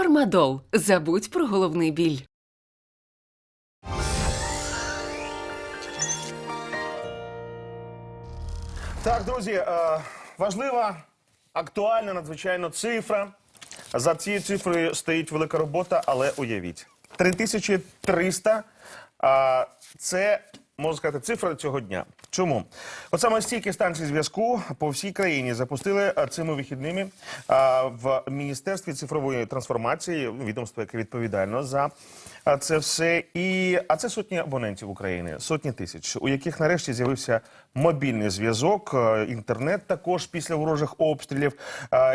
Фармадол. Забудь про головний біль. Так, друзі, е, важлива, актуальна, надзвичайно цифра. За цією цифрою стоїть велика робота, але уявіть. 3300 а, це, можна сказати, цифра цього дня. Чому? От саме стільки станцій зв'язку по всій країні запустили цими вихідними в Міністерстві цифрової трансформації, відомство, яке відповідально за це все. І, а це сотні абонентів України, сотні тисяч, у яких нарешті з'явився мобільний зв'язок, інтернет також після ворожих обстрілів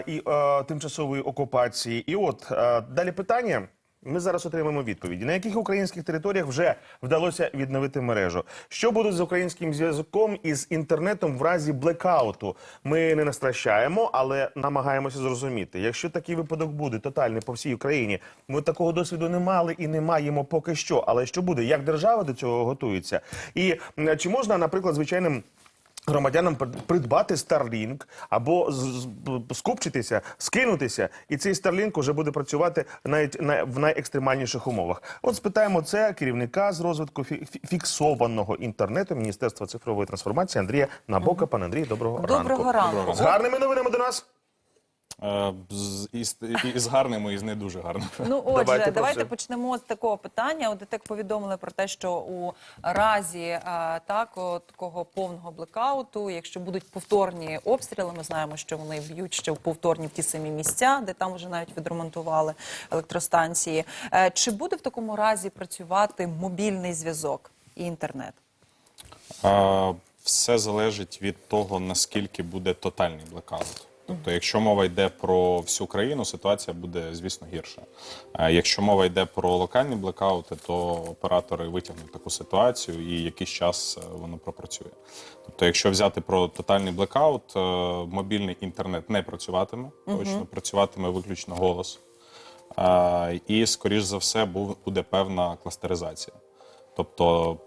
і тимчасової окупації. І от далі питання. Ми зараз отримаємо відповіді. На яких українських територіях вже вдалося відновити мережу? Що буде з українським зв'язком і з інтернетом в разі блекауту? Ми не настращаємо, але намагаємося зрозуміти. Якщо такий випадок буде тотальний по всій Україні, ми такого досвіду не мали і не маємо поки що. Але що буде? Як держава до цього готується? І чи можна, наприклад, звичайним громадянам придбати Starlink або скупчитися, скинутися, і цей Starlink вже буде працювати навіть на, в найекстремальніших умовах. От спитаємо це керівника з розвитку фі- фі- фіксованого інтернету Міністерства цифрової трансформації Андрія Набока. Пане Андрій, доброго, Доброго ранку. З гарними новинами до нас. Е, з, із, із гарними, і з не дуже гарними. Ну, отже, Давайте давайте, почнемо з такого питання. От повідомили про те, що у разі а, так, от, такого повного блекауту, якщо будуть повторні обстріли, ми знаємо, що вони б'ють ще в повторні в ті самі місця, де там вже навіть відремонтували електростанції. Е, Чи буде в такому разі працювати мобільний зв'язок і інтернет? Е, все залежить від того, наскільки буде тотальний блекаут. Тобто, якщо мова йде про всю країну, ситуація буде, звісно, гірша. А якщо мова йде про локальні блекаути, то оператори витягнуть таку ситуацію і якийсь час е, воно пропрацює. Тобто, якщо взяти про тотальний блекаут, е, мобільний інтернет не працюватиме, точно працюватиме виключно голос. І, скоріш за все, буде певна кластеризація. Тобто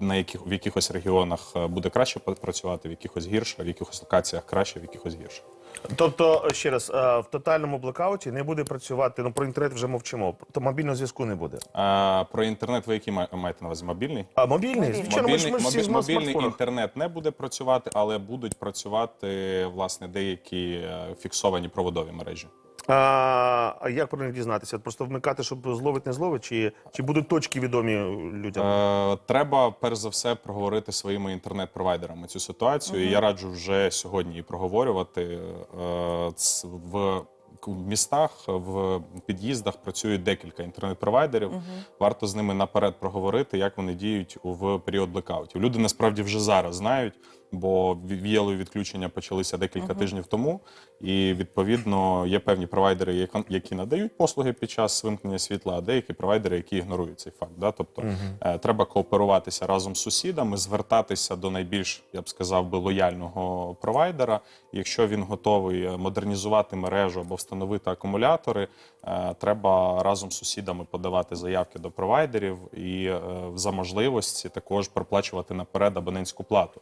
на яких, в якихось регіонах е, буде краще пр- працювати, в якихось гірше, в якихось локаціях краще, в якихось гірше. Тобто, ще раз, е, в тотальному блекауті не буде працювати. Ну про інтернет вже мовчимо. То мобільного зв'язку не буде. А, про інтернет ви який має- маєте на увазі? Мобільний? А мобільний, Мобільний. звичайно, ми ж мобільний ми ж всі мобі- ж мобільний інтернет не буде працювати, але будуть працювати власне деякі е, фіксовані проводові мережі. А, а як про них дізнатися? Просто вмикати, щоб зловить, не зловить, чи, чи будуть точки відомі людям? Е, треба перш за все проговорити своїми інтернет-провайдерами цю ситуацію. І я раджу вже сьогодні і проговорювати е, в в містах, в під'їздах працюють декілька інтернет-провайдерів. Варто з ними наперед проговорити, як вони діють в період блекаутів. Люди насправді вже зараз знають, бо ві- віялові відключення почалися декілька тижнів тому. І відповідно є певні провайдери, які- які надають послуги під час вимкнення світла, а деякі провайдери, які ігнорують цей факт. Да? Тобто е, треба кооперуватися разом з сусідами, звертатися до найбільш, я б сказав би, лояльного провайдера. Якщо він готовий е, модернізувати мережу або встановити акумулятори, е, треба разом з сусідами подавати заявки до провайдерів і за можливості також проплачувати наперед абонентську плату.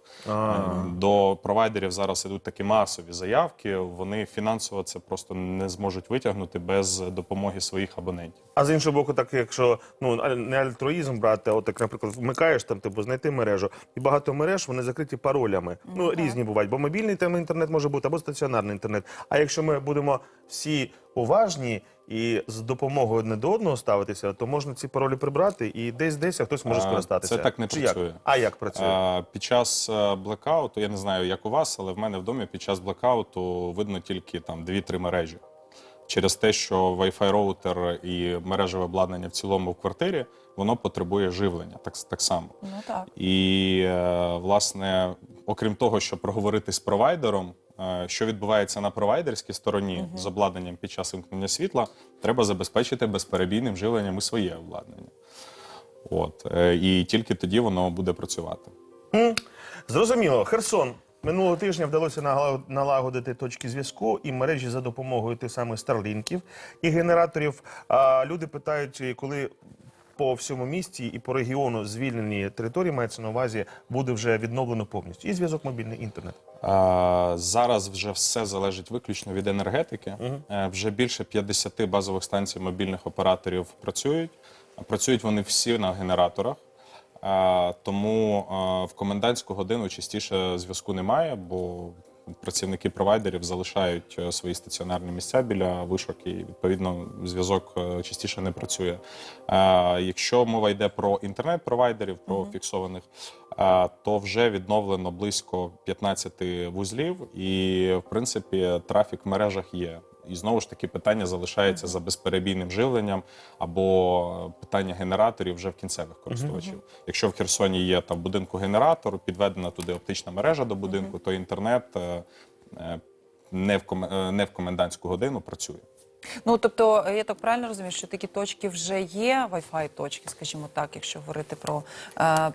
Е, До провайдерів зараз ідуть такі масові заявки. Вони фінансово це просто не зможуть витягнути без допомоги своїх абонентів. А з іншого боку, так якщо ну не альтруїзм брати, а от так, наприклад, вмикаєш там, типу, знайти мережу, і багато мереж вони закриті паролями. Ну різні бувають, бо мобільний там інтернет може бути або стаціонарний інтернет. А якщо ми будемо всі уважні і з допомогою одне до одного ставитися, то можна ці паролі прибрати і десь десь хтось може скористатися. це так не Чи як? працює. А як працює? Е, Під час е, блекауту, я не знаю, як у вас, але в мене в домі під час блекауту видно тільки там 2-3 мережі. Через те, що Wi-Fi роутер і мережеве обладнання в цілому в квартирі, воно потребує живлення так, так само. Ну так. І е, власне, окрім того, що проговорити з провайдером, що відбувається на провайдерській стороні з обладнанням під час вимкнення світла, треба забезпечити безперебійним живленням і своє обладнання. От е, і тільки тоді воно буде працювати. Зрозуміло, Херсон. Минулого тижня вдалося налагодити точки зв'язку і мережі за допомогою тих самих старлінків і генераторів. А люди питають, коли по всьому місті і по регіону звільнені території мається на увазі, буде вже відновлено повністю. І зв'язок мобільний інтернет. Е, Зараз вже все залежить виключно від енергетики. Е, Вже більше 50 базових станцій мобільних операторів працюють. Працюють вони всі на генераторах. Е, Тому е, в комендантську годину частіше зв'язку немає, бо працівники провайдерів залишають е, свої стаціонарні місця біля вишок, і відповідно зв'язок е, частіше не працює. Е, Якщо мова йде про інтернет-провайдерів, про фіксованих, е, то вже відновлено близько 15 вузлів, і в принципі трафік в мережах є. І знову ж таки питання залишається за безперебійним живленням або питання генераторів вже в кінцевих користувачів. Якщо в Херсоні є там будинку генератор, підведена туди оптична мережа до будинку, то інтернет е, е, не в е, не в комендантську годину працює. Ну тобто, я так правильно розумію, що такі точки вже є, Wi-Fi точки, скажімо так, якщо говорити про,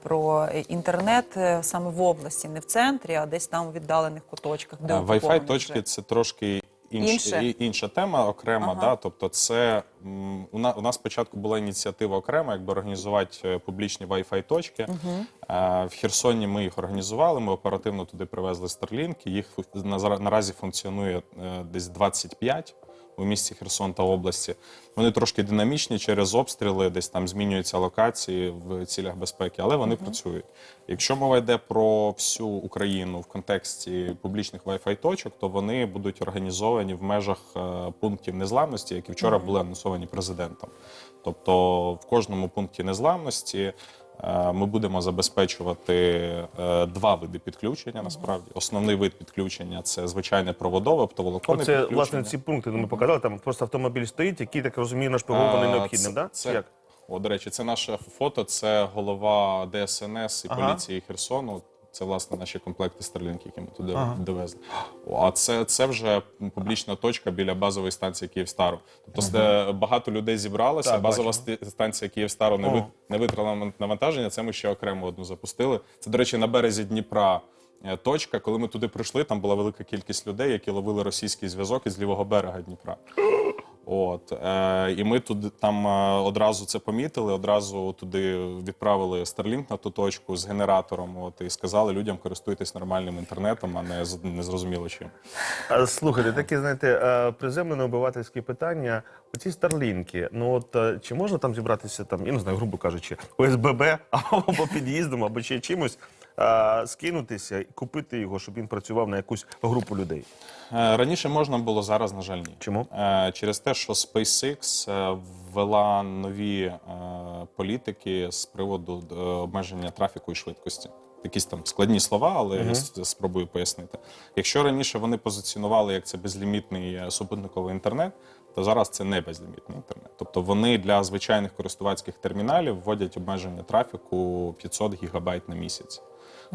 про інтернет саме в області, не в центрі, а десь там у віддалених куточках, де Wi-Fi точки вже. це трошки інш, і- інша тема окрема. Ага. Да? Тобто, це м, у, на, у нас спочатку була ініціатива окрема, якби організувати е, публічні Wi-Fi точки. Е, В Херсоні ми їх організували. Ми оперативно туди привезли Starlink. Їх на- наразі функціонує е, десь 25 у місті Херсон та області. Вони трошки динамічні через обстріли, десь там змінюються локації в цілях безпеки, але вони працюють. Якщо мова йде про всю Україну в контексті публічних Wi-Fi точок, то вони будуть організовані в межах е, пунктів незламності, які вчора були анонсовані президентом. Тобто в кожному пункті незламності. Е, Ми будемо забезпечувати е, два види підключення. Насправді, основний вид підключення це звичайне проводове оптоволоконне Оце підключення. власне ці пункти ну, ми показали. Там просто автомобіль стоїть, який так розумію, нашпигований А, необхідним. це, Да? Це, Як? О, до речі, це наше фото. Це голова ДСНС і Ага. поліції Херсону. Це власне наші комплекти Starlink, які ми туди довезли. А це, це вже публічна точка біля базової станції Київстару. Тобто це багато людей зібралося. Так, Базова бачимо. станція Київстару не, О. ви, не витратила навантаження. Це ми ще окремо одну запустили. Це, до речі, на березі Дніпра. е, Точка, коли ми туди прийшли, там була велика кількість людей, які ловили російський зв'язок із лівого берега Дніпра. От е, і ми туди там е, одразу це помітили, одразу туди відправили Starlink на ту точку з генератором. От і сказали людям користуйтесь нормальним інтернетом, а не незрозуміло чим. А, Слухайте, таке, знаєте, е, приземлене обивательське питання. Оці старлінки, ну от е, чи можна там зібратися, там, я не знаю, грубо кажучи, ОСББ або під'їздом, або ще чимось, е, скинутися і купити його, щоб він працював на якусь групу людей. Е, Раніше можна було, зараз, на жаль, ні. Чому? Е, Через те, що SpaceX е, ввела нові е, політики з приводу е, обмеження трафіку і швидкості. Якісь там складні слова, але я с- спробую пояснити. Якщо раніше вони позиціонували як це безлімітний е, супутниковий інтернет, то зараз це не безлімітний інтернет. Тобто вони для звичайних користувацьких терміналів вводять обмеження трафіку 500 гігабайт на місяць.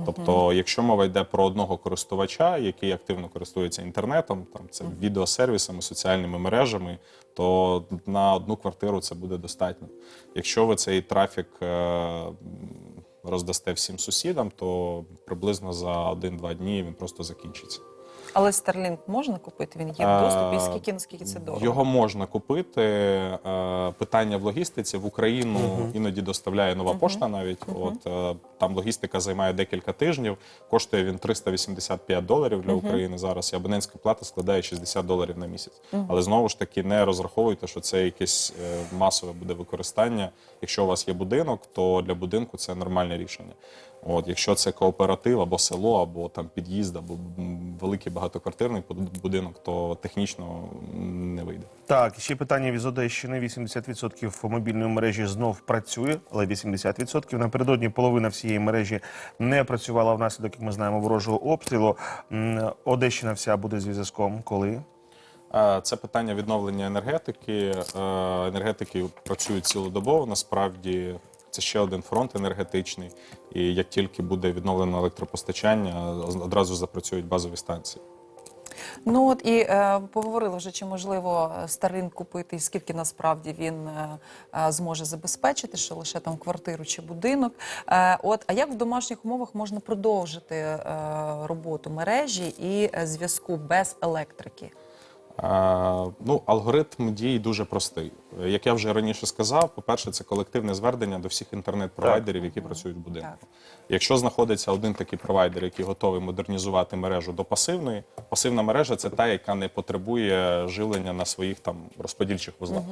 Тобто, якщо мова йде про одного користувача, який активно користується інтернетом, там це відеосервісами, соціальними мережами, то на одну квартиру це буде достатньо. Якщо ви цей трафік е, роздасте всім сусідам, то приблизно за 1-2 дні він просто закінчиться. Але Starlink можна купити? Він є в доступі. І скільки наскільки це дорого? Його можна купити. Е, Питання в логістиці в Україну іноді доставляє нова пошта. Навіть от е, там логістика займає декілька тижнів. Коштує він 385 доларів для України зараз. І абонентська плата складає 60 доларів на місяць. Але знову ж таки не розраховуйте, що це якесь е, масове буде використання. Якщо у вас є будинок, то для будинку це нормальне рішення. От, якщо це кооператив або село, або там під'їзд, або великий багатоквартирний буд- будинок, то технічно не вийде. Так, ще питання від Одещини. 80% мобільної мережі знов працює, але 80%. Напередодні половина всієї мережі не працювала внаслідок, як ми знаємо, ворожого обстрілу. Одещина вся буде зв'язком. Коли? Е, Це питання відновлення енергетики. Е, Енергетики працюють цілодобово. Насправді це ще один фронт енергетичний. І як тільки буде відновлено електропостачання, одразу запрацюють базові станції. Ну от і е, поговорили вже, чи можливо Starlink купити, і скільки насправді він е, е, зможе забезпечити, що лише там квартиру чи будинок. Е, от, а як в домашніх умовах можна продовжити е, роботу мережі і е, зв'язку без електрики? Е, Ну, алгоритм дій дуже простий. Е, Як я вже раніше сказав, по-перше, це колективне звернення до всіх інтернет-провайдерів, які працюють в будинку. Якщо знаходиться один такий провайдер, який готовий модернізувати мережу до пасивної, пасивна мережа це та, яка не потребує жилення на своїх там розподільчих вузлах.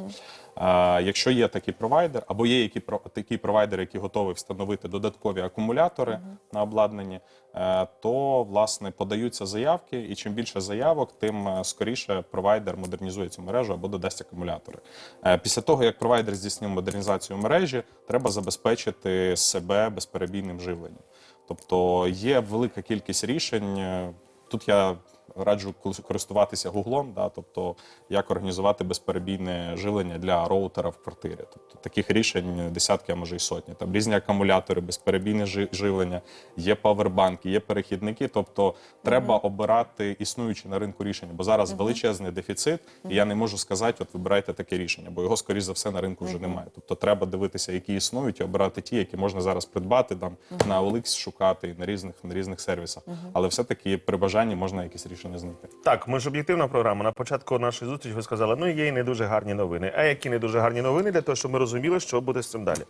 А, якщо є такий провайдер, або є які, про- такий провайдер, який готовий встановити додаткові акумулятори на обладнанні, е, то власне подаються заявки, і чим більше заявок, тим е, скоріше провайдер модернізує цю мережу або додасть акумулятори. Е, Після того, як провайдер здійснив модернізацію мережі, треба забезпечити себе безперебійним живленням. Тобто є велика кількість рішень. е, Тут я раджу користуватися гуглом, да, тобто як організувати безперебійне живлення для роутера в квартирі. Тобто таких рішень десятки, а може й сотні. Там різні акумулятори, безперебійне жи- живлення, є павербанки, є перехідники. Тобто треба обирати існуючі на ринку рішення, бо зараз величезний дефіцит, і я не можу сказати, от вибирайте таке рішення, бо його скоріш за все на ринку вже немає. Тобто треба дивитися, які існують, і обирати ті, які можна зараз придбати там на OLX шукати на різних на різних сервісах. Але все-таки при бажанні можна якісь рішення знайти. Так, ми ж об'єктивна програма. На початку нашої зустрічі ви сказали, ну є і не дуже гарні новини. А які не дуже гарні новини для того, щоб ми розуміли, що буде з цим далі.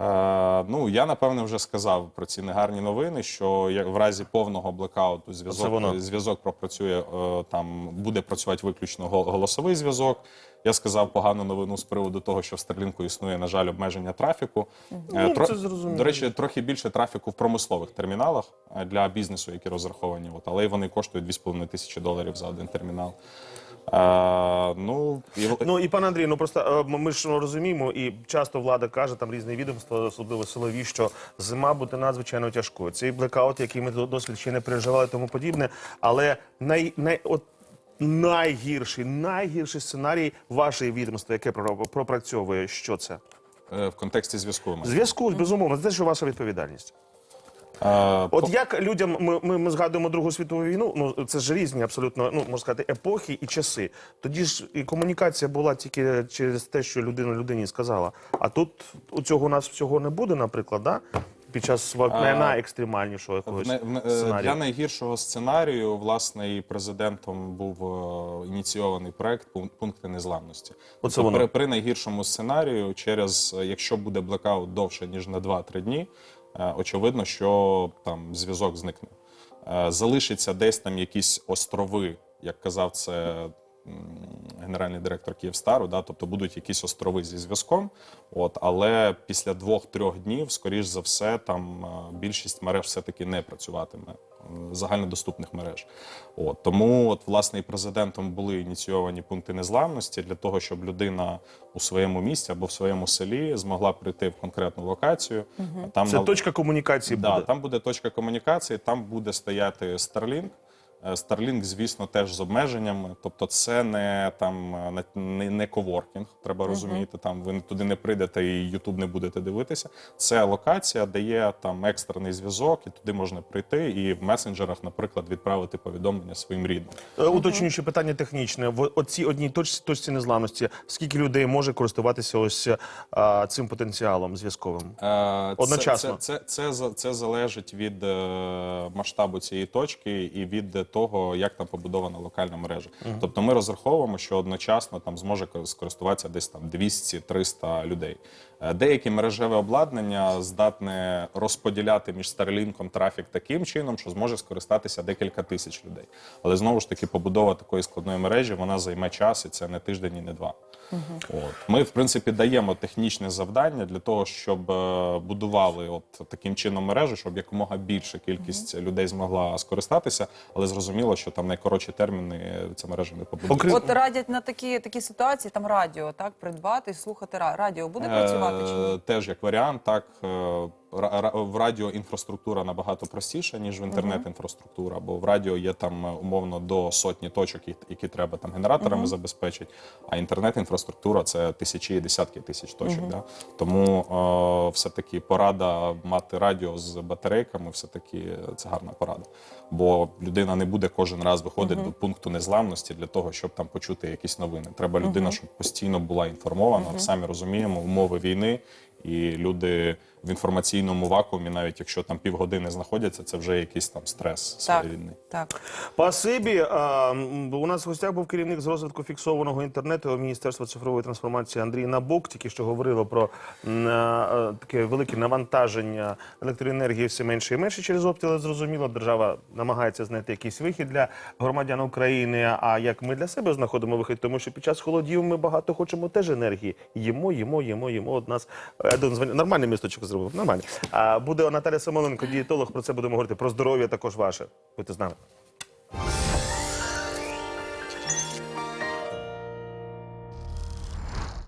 Е, ну я напевне вже сказав про ці негарні новини, що як в разі повного блекауту зв'язок зв'язок пропрацює е, там, буде працювати виключно голосовий зв'язок. Я сказав погану новину з приводу того, що в Старлінку існує, на жаль, обмеження трафіку. Е, Ну, це зрозуміло. До речі, трохи більше трафіку в промислових терміналах для бізнесу, які розраховані. От, але й вони коштують 2,5 тисячі доларів за один термінал. Е, ну, і... Ну і пане Андрій, ну просто е, ми ж розуміємо, і часто влада каже, там різні відомства, особливо силові, що зима буде надзвичайно тяжкою. Цей блекаут, який ми досвід ще не переживали, тому подібне. Але най, най, от найгірший, найгірший сценарій вашої відомства, яке пропрацьовує, що це? е, в контексті зв'язку. Зв'язку, безумовно, це ж ваша відповідальність. От як людям ми, ми, ми згадуємо Другу світову війну, ну це ж різні абсолютно, ну можна сказати, епохи і часи. Тоді ж і комунікація була тільки через те, що людина людині сказала. А тут у цього у нас всього не буде, наприклад, да? під час А, найекстремальнішого якогось в- е, сценарію. Для найгіршого сценарію, власне, і президентом був е, ініційований проект пункти незламності. Тобто воно. при, при найгіршому сценарію, через якщо буде блекаут довше ніж на 2-3 дні, очевидно, що там зв'язок зникне. Е, Залишиться десь там якісь острови, як казав це генеральний директор Київстару, да, тобто будуть якісь острови зі зв'язком. От, але після двох-трьох днів, скоріш за все, там е, більшість мереж все-таки не працюватиме загальнодоступних мереж. От, тому, от, власне, і президентом були ініційовані пункти незламності для того, щоб людина у своєму місті або в своєму селі змогла прийти в конкретну локацію. Там Це на- точка комунікації Да, буде. там буде точка комунікації, там буде стояти Starlink. Е, Starlink, звісно, теж з обмеженнями. Тобто, це не там е, не, не коворкінг, треба розуміти. Там ви туди не прийдете і Ютуб не будете дивитися. Це локація, де є там екстрений зв'язок, і туди можна прийти і в месенджерах, наприклад, відправити повідомлення своїм рідним. Е, Уточнюючи питання технічне, в оцій одній точці, точці незламності, скільки людей може користуватися ось а, цим потенціалом зв'язковим? Е, Одночасно. Це, це, це, це, це залежить від е, масштабу цієї точки і від того, як там побудована локальна мережа. Тобто ми розраховуємо, що одночасно там зможе скористуватися десь там 200-300 людей. Е, Деякі мережеве обладнання здатне розподіляти між Starlink трафік таким чином, що зможе скористатися декілька тисяч людей. Але знову ж таки, побудова такої складної мережі вона займе час, і це не тиждень і не два. От. Ми, в принципі, даємо технічне завдання для того, щоб е, будували от таким чином мережу, щоб якомога більша кількість людей змогла скористатися, але зрозуміло, що там найкоротші терміни ця мережа не побудує. Окрім- От радять на такі, такі ситуації, там радіо, так, придбати слухати ра- радіо. Буде працювати чи ні? Е, Теж як варіант, так е, в радіо інфраструктура набагато простіша, ніж в інтернет-інфраструктура, бо в радіо є там е, умовно до сотні точок, які- які треба там генераторами забезпечити. А інтернет-інфраструктура це тисячі і десятки тисяч точок. Да? Тому е, все-таки порада мати радіо з батарейками, все-таки це гарна порада. Бо людина не буде кожен раз виходити до пункту незламності для того, щоб там почути якісь новини. Треба людина, щоб постійно була інформована. Самі розуміємо умови війни, І люди в інформаційному вакуумі, навіть якщо там півгодини знаходяться, це вже якийсь там стрес Так, своєрідний. так. Спасибі. А, У нас в гостях був керівник з розвитку фіксованого інтернету Міністерства цифрової трансформації Андрій Набук. Тільки що говорило про а, таке велике навантаження електроенергії все менше і менше через обстріли. Зрозуміло, держава намагається знайти якийсь вихід для громадян України. А як ми для себе знаходимо вихід, тому що під час холодів ми багато хочемо теж енергії. Їмо, їмо, їмо, їмо. От нас е, один дзвонив. Нормальний місточок зробив. Нормально. А буде Наталя Самоленко, дієтолог. Про це будемо говорити. Про здоров'я також ваше. Будьте з нами.